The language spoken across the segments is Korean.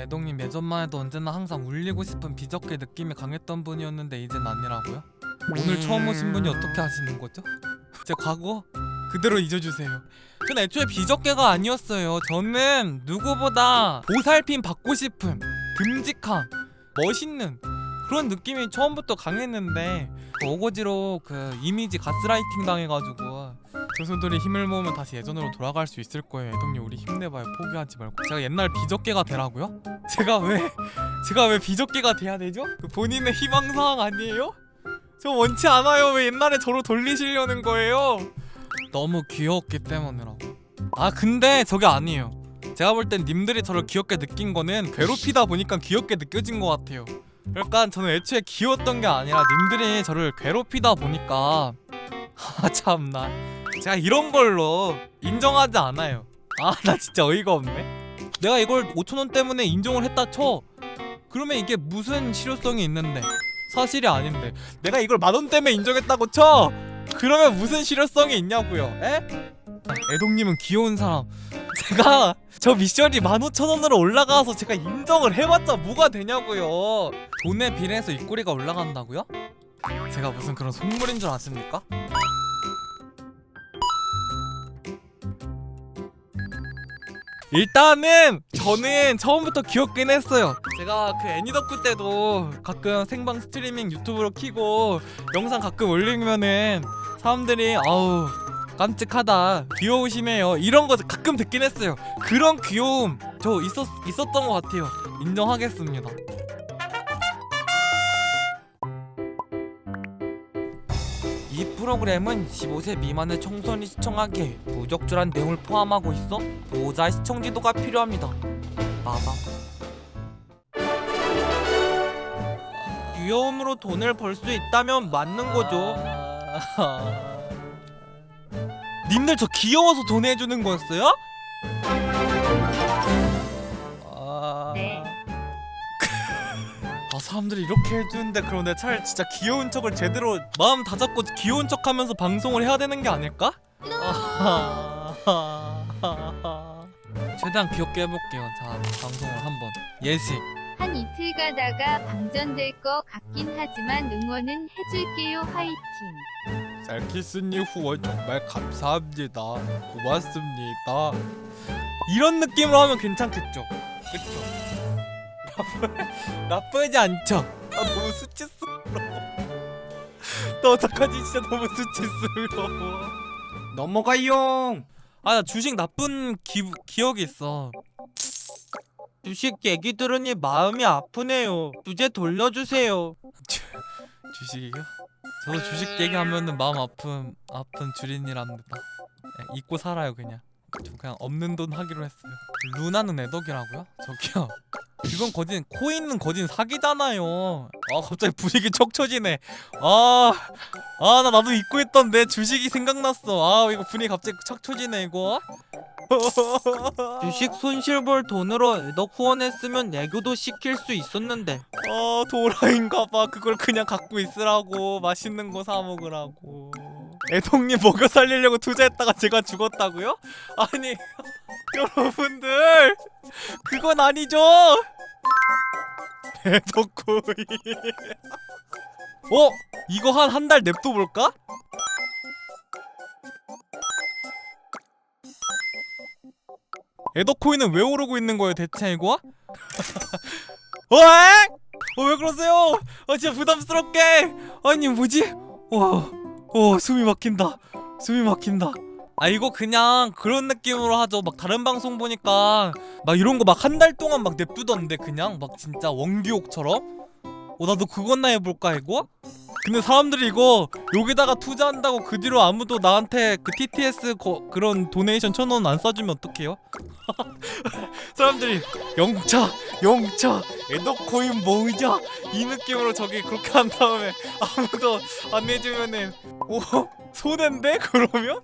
애동님 예전만 해도 언제나 항상 울리고 싶은 비적의 느낌이 강했던 분이었는데 이젠 아니라고요? 오늘 처음 오신 분이 어떻게 하시는 거죠? 제 과거 그대로 잊어주세요. 전 애초에 비적계가 아니었어요. 저는 누구보다 보살핌 받고 싶은 듬직한 멋있는 그런 느낌이 처음부터 강했는데 어거지로 그 이미지 가스라이팅 당해가지고 교수들이 힘을 모으면 다시 예전으로 돌아갈 수 있을 거예요. 애동님 우리 힘내봐요. 포기하지 말고. 제가 옛날 비적계가 되라고요? 제가 왜 제가 왜 비적계가 돼야 되죠? 그 본인의 희망사항 아니에요? 저 원치 않아요. 왜 옛날에 저로 돌리시려는 거예요? 너무 귀여웠기 때문이라고. 아 근데 저게 아니에요. 제가 볼 땐 님들이 저를 귀엽게 느낀 거는 괴롭히다 보니까 귀엽게 느껴진 것 같아요. 그러니까 저는 애초에 귀여웠던 게 아니라 님들이 저를 괴롭히다 보니까 아 참나 제가 이런 걸로 인정하지 않아요. 아 나 진짜 어이가 없네. 내가 이걸 5천 원 때문에 인정을 했다 쳐. 그러면 이게 무슨 실효성이 있는데? 사실이 아닌데 내가 이걸 만원 때문에 인정했다고 쳐. 그러면 무슨 실효성이 있냐고요? 에? 애동님은 귀여운 사람. 제가 저 미션이 15,000원으로 올라가서 제가 인정을 해봤자 뭐가 되냐고요. 돈에 비례해서 입꼬리가 올라간다고요? 제가 무슨 그런 속물인 줄 아십니까? 일단은 저는 처음부터 귀엽긴 했어요. 제가 그 애니덕후 때도 가끔 생방 스트리밍 유튜브로 키고 영상 가끔 올리면은 사람들이 아우 깜찍하다 귀여우시네요 이런 거 가끔 듣긴 했어요. 그런 귀여움 저 있었 있었던 것 같아요. 인정하겠습니다. 이 프로그램은 15세 미만의 청소년이 시청하기에 부적절한 내용을 포함하고 있어 보호자 시청 지도가 필요합니다. 마마. 귀여움으로 돈을 벌 수 있다면 맞는 거죠. 님들 저 귀여워서 돈 해주는 거였어요? 아... 네. 아 사람들이 이렇게 해주는데 내가 차라리 진짜 귀여운 척을 제대로 마음 다잡고 귀여운 척하면서 방송을 해야 되는 게 아닐까? 아하하하하. 최대한 귀엽게 해볼게요. 자 방송을 한번 예시. 한 이틀 가다가 방전될 것 같긴 하지만 응원은 해줄게요 화이팅 셀키스님 후원 정말 감사합니다. 고맙습니다. 이런 느낌으로 하면 괜찮겠죠? 그쵸? 나쁘지 않죠? 아 너무 수치스러워. 나 어떡하지 진짜 너무 수치스러워. 넘어가용. 아 나 주식 나쁜 기, 기억이 있어. 주식 얘기 들으니 마음이 아프네요. 주제 돌려주세요. 주, 주식이요? 저도 주식 얘기하면은 마음 아픈 아픈 주린이랍니다. 네, 잊고 살아요 그냥. 저 그냥 없는 돈 하기로 했어요. 루나는 애덕이라고요? 저기요. 이건 거진 코인은 거진 사기잖아요. 아 갑자기 분위기 척 처지네. 아, 아 나 나도 잊고 있던 내 주식이 생각났어. 아 이거 분위기 갑자기 척 처지네 이거. 주식 손실 볼 돈으로 애덕 후원했으면 애교도 시킬 수 있었는데 아 도라인가봐 그걸 그냥 갖고 있으라고 맛있는 거 사 먹으라고 애동님 먹여 살리려고 투자했다가 제가 죽었다고요? 아니 여러분들 그건 아니죠 애덕구이 어? 이거 한 한 달 냅둬 볼까? 애덕코인은 왜 오르고 있는 거예요 대체 이거? 와! 어, 왜 그러세요? 아 진짜 부담스럽게. 아니 뭐지? 와, 어 숨이 막힌다. 숨이 막힌다. 아 이거 그냥 그런 느낌으로 하죠. 막 다른 방송 보니까 막 이런 거 막 한 달 동안 막 냅두던데 그냥 막 진짜 원기옥처럼. 어 나도 그거나 해볼까 이거? 근데 사람들이 이거 여기다가 투자한다고 그 뒤로 아무도 나한테 그 TTS 거, 그런 도네이션 천 원안 쏴주면 어떡해요? 사람들이 영차 영차 애덕코인 모으자 이 느낌으로 저기 그렇게 한 다음에 아무도 안 내주면은 오 손해인데? 그러면?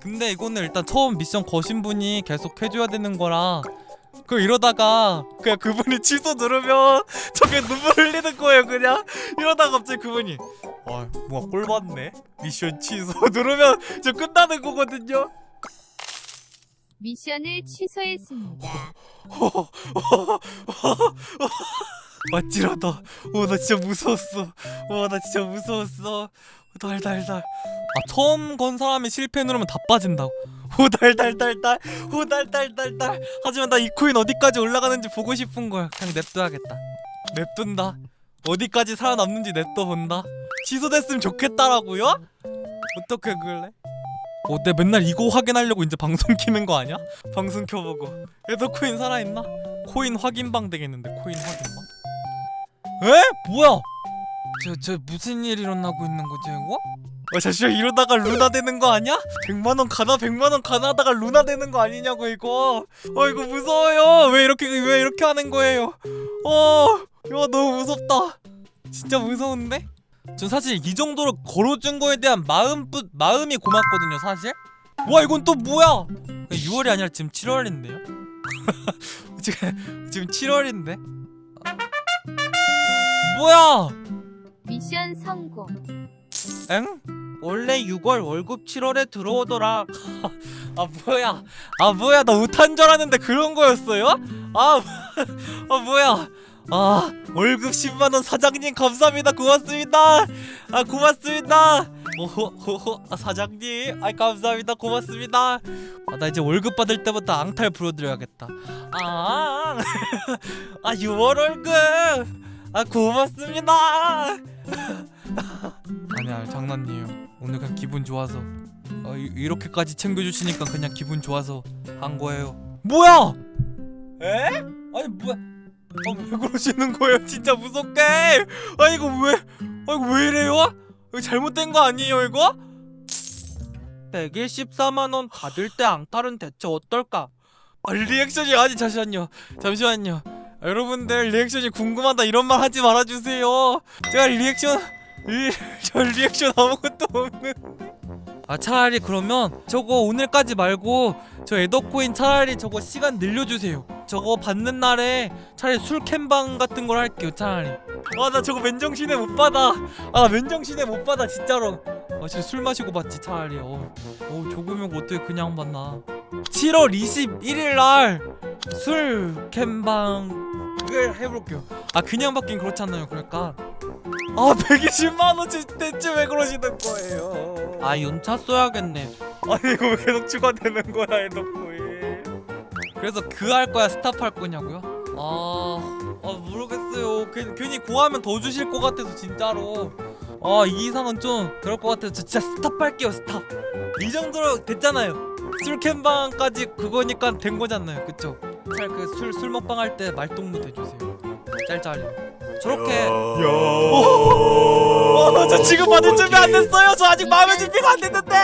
근데 이거는 일단 처음 미션 거신 분이 계속 해줘야 되는 거라. 그 이러다가 그냥 그분이 취소 누르면 저게 눈물 흘리는 거예요 그냥. 이러다가 갑자기 그분이 아 뭐가 꼴 받네? 미션 취소 누르면 저 끝나는 거거든요 미션을 취소했습니다. 맞지라다. 오, 나 진짜 무서웠어. 와, 나 진짜 무서웠어. 달달달. 아, 처음 건 사람이 실패 누르면 다 빠진다고. 호달달달달, 호달달달달. 하지만 나 이 코인 어디까지 올라가는지 보고 싶은 거야. 그냥 냅둬야겠다. 냅둔다. 어디까지 살아남는지 냅둬 본다. 취소됐으면 좋겠다라고요? 어떻게 그래? 어, 내 맨날 이거 확인하려고 이제 방송 키는 거 아니야? 방송 켜보고. 얘도 코인 살아있나? 코인 확인방 되겠는데 코인 확인방? 에? 뭐야? 저, 저 무슨 일 일어나고 있는 거지 이거? 어 잠시만 이러다가 루나 되는 거 아니야? 100만원 가나 100만원 가나 하다가 루나 되는 거 아니냐고 이거 어 이거 무서워요 왜 이렇게 왜 이렇게 하는 거예요 어 이거 너무 무섭다 진짜 무서운데? 전 사실 이 정도로 걸어준 거에 대한 마음 뿌, 마음이 고맙거든요 사실 와 이건 또 뭐야 6월이 아니라 지금 7월인데요 지금 지금 7월인데 뭐야 미션 성공. 엥? 원래 6월 월급 7월에 들어오더라. 아 뭐야 아 뭐야 나 우탄 줄 알았는데 그런 거였어요? 아, 아 뭐야 아 월급 10만원 사장님 감사합니다. 고맙습니다. 아 고맙습니다. 오호호호 아, 사장님. 아 감사합니다. 고맙습니다. 아, 나 이제 월급 받을 때부터 앙탈 불어드려야겠다. 아, 아 6월 월급. 아 고맙습니다. 아니야 장난이에요. 오늘 그냥 기분 좋아서. 어, 이, 이렇게까지 챙겨주시니까 그냥 기분 좋아서 한 거예요. 뭐야? 에? 아니 뭐야? 아, 왜 그러시는 거예요? 진짜 무섭게. 아 이거 왜? 아 이거 왜 이래요? 이거 잘못된 거 아니에요 이거? 114만 원 받을 때 앙탈은 대체 어떨까? 아, 리액션이 아니 잠시만요. 잠시만요. 아, 여러분들 리액션이 궁금하다 이런 말 하지 말아주세요. 제가 리액션 리, 저 리액션 아무것도 없는. 아 차라리 그러면 저거 오늘까지 말고 저 에더코인 차라리 저거 시간 늘려주세요. 저거 받는 날에 차라리 술 캠방 같은 걸 할게요 차라리. 아 나 저거 맨정신에 못 받아. 아나 맨정신에 못 받아 진짜로. 아 진짜 술 마시고 받지 차라리. 어, 어 조금이고 어떻게 그냥 받나. 7월 21일 날술 캠방을 해볼게요. 아 그냥 받긴 그렇잖아요. 그러니까 아 120만 원치 대체 왜 그러시는 거예요? 아 연차 써야겠네. 아니 이거 왜 계속 추가되는 거야 에더코인? 그래서 그 할 거야 스탑 할 거냐고요? 아, 아 모르겠어요. 괜- 괜히 고하면 더 주실 것 같아서 진짜로. 아 이 이상은 좀 그럴 것 같아서 저 진짜 스탑 할게요 스탑. 이 정도로 됐잖아요. 술 캠방까지 그거니까 된 거잖아요, 그쵸? 잘 그 술 술 먹방 할 때 말동무 대주세요. 짤짤이. 저렇게. 어, 저 지금 받을 준비 안 됐어요. 저 아직 마음의 준비가 안 됐는데.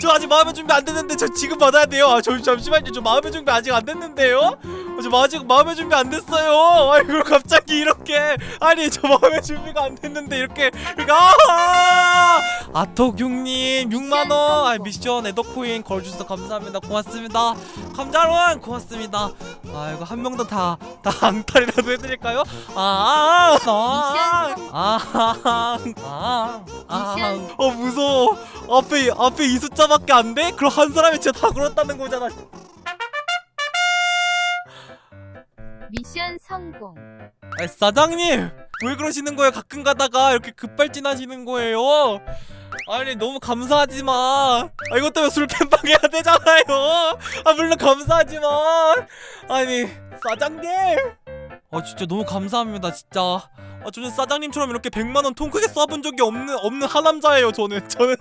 저 아직 마음의 준비 안 됐는데 저 지금 받아야 돼요. 아, 저 잠시만요. 저 마음의 준비 아직 안 됐는데요. 어, 저 아직 마음의 준비 안 됐어요. 아, 이걸 갑자기 이렇게 아니 저 마음의 준비가 안 됐는데 이렇게 아 아토경님 6만 원. 아, 미션 에더코인 걸주셔서 감사합니다. 고맙습니다. 감자론 고맙습니다. 아 이거 한 명도 다 다 앙탈이라도 해드릴까요? 아, 아, 아, 아, 아, 아, 아, 어 무서워. 앞에 앞에 이 숫자밖에 안 돼? 그럼 한 사람이 진짜 다 걸었다는 거잖아. 미션 성공. 아, 사장님 왜 그러시는 거예요? 가끔 가다가 이렇게 급발진하시는 거예요. 아니 너무 감사하지만 아 이것 때문에 술 캠방 해야 되잖아요. 아 물론 감사하지만 아니 사장님. 아 진짜 너무 감사합니다 진짜. 아 저는 사장님처럼 이렇게 100만 원 통 크게 쏴본 적이 없는 없는 하남자예요 저는. 저는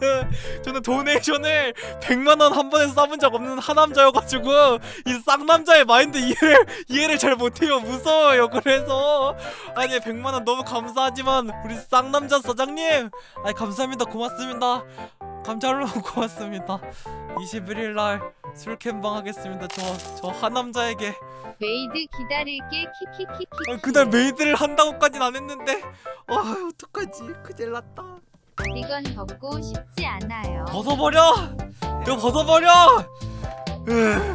저는 도네이션을 100만 원 한 번에 쏴본 적 없는 하남자여가지고 이 쌍남자의 마인드 이해를 이해를 잘 못해요. 무서워요 그래서. 아니 100만 원 너무 감사하지만 우리 쌍남자 사장님. 아니 감사합니다. 고맙습니다. 감자로 고맙습니다. 21일 날 술캠방 하겠습니다. 저 저 하남자에게 메이드 기다릴게. 키키키키. 아, 그날 메이드를 한다고까진 안 했는데. 아 어떡하지? 큰일 났다. 이건 벗고 싶지 않아요. 벗어버려! 이거 벗어버려! 으,